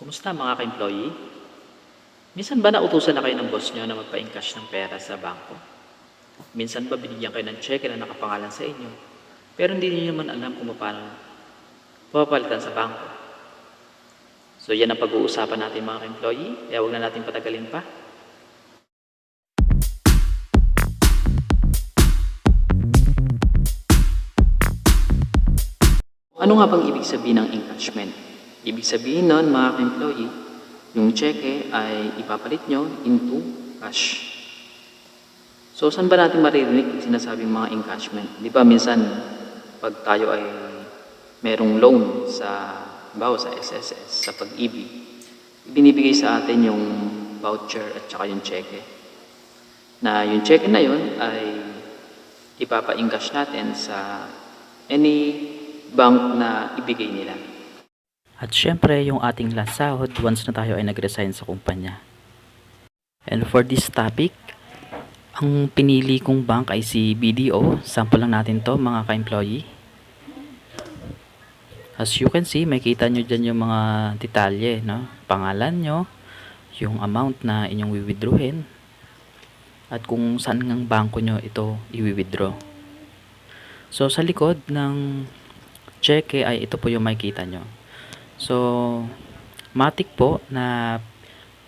Kumusta mga ka-employee? Minsan ba nautusan na kayo ng boss nyo na magpa-encash ng pera sa bangko? Minsan ba binigyan kayo ng cheque na nakapangalan sa inyo? Pero hindi niyo naman alam kung paano papalitan sa bangko. So yan ang pag-uusapan natin mga ka-employee, kaya huwag na natin patagalin pa. Ano nga bang ibig sabihin ng encashment? Ibig sabihin nun, mga ka-employee, yung cheque ay ipapalit nyo into cash. So, saan ba natin maririnig yung sinasabing mga encashment? Di ba minsan, pag tayo ay merong loan sa, bawa sa SSS, sa pag-ibig, binibigay sa atin yung voucher at saka yung cheque. Na yung cheque na yun ay ipapa-encash natin sa any bank na ibigay nila. At syempre, yung ating last sahod once na tayo ay nag-resign sa kumpanya. And for this topic, ang pinili kong bank ay si BDO. Sample lang natin to mga ka-employee. As you can see, may kita nyo dyan yung mga detalye, no? Pangalan nyo, yung amount na inyong wiwithdrawin, at kung saan ng bangko nyo ito i-withdraw. So, sa likod ng cheque ay ito po yung makikita nyo. So, matik po na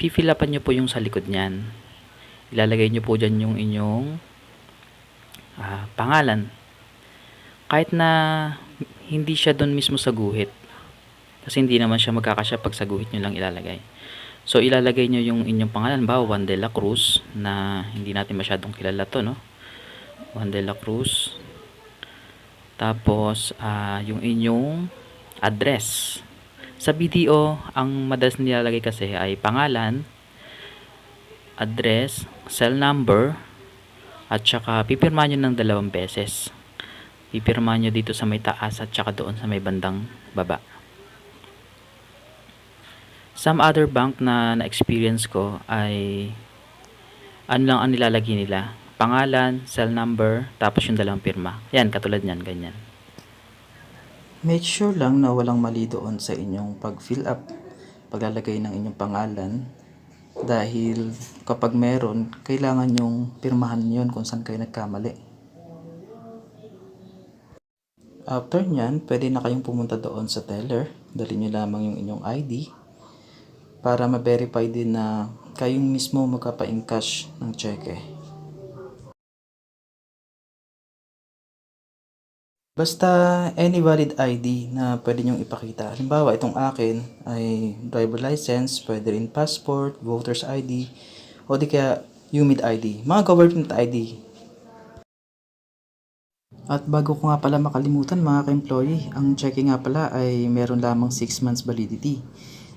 pifilapan nyo po yung sa likod niyan. Ilalagay nyo po dyan yung inyong ah, pangalan. Kahit na hindi siya doon mismo sa guhit. Kasi hindi naman siya magkakasya pag sa guhit nyo lang ilalagay. So, ilalagay nyo yung inyong pangalan. Ba, Juan de la Cruz na hindi natin masyadong kilala to, no? Juan de la Cruz. Tapos, ah, yung inyong address. Sa BDO, ang madalas nilalagay kasi ay pangalan, address, cell number, at saka pipirma nyo ng dalawang beses. Pipirma nyo dito sa may taas at saka doon sa may bandang baba. Some other bank na na-experience ko ay ano lang ang nilalagay nila. Pangalan, cell number, tapos yung dalawang pirma. Yan, katulad niyan, ganyan. Make sure lang na walang mali doon sa inyong pag-fill up, paglalagay ng inyong pangalan. Dahil kapag meron, kailangan yung pirmahan yon kung saan kayo nagkamali. After nyan, pwede na kayong pumunta doon sa teller. Dali nyo lamang yung inyong ID para ma-verify din na kayong mismo magkapa-encash ng cheque. Basta any valid ID na pwede nyong ipakita. Halimbawa, itong akin ay driver license, pwede rin passport, voter's ID, o di kaya UMID ID, mga government ID. At bago ko nga pala makalimutan mga ka-employee, ang checking nga pala ay meron lamang 6 months validity.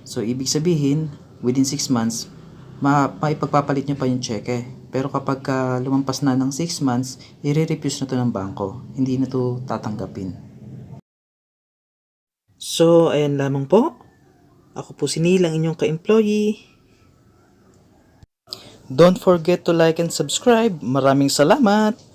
So, ibig sabihin, within 6 months, maipagpapalit nyo pa yung cheque. Pero kapag ka lumampas na ng 6 months, i-refuse na to ng bangko. Hindi na to tatanggapin. So, ayan lamang po. Ako po si Neil, ang inyong ka-employee. Don't forget to like and subscribe. Maraming salamat!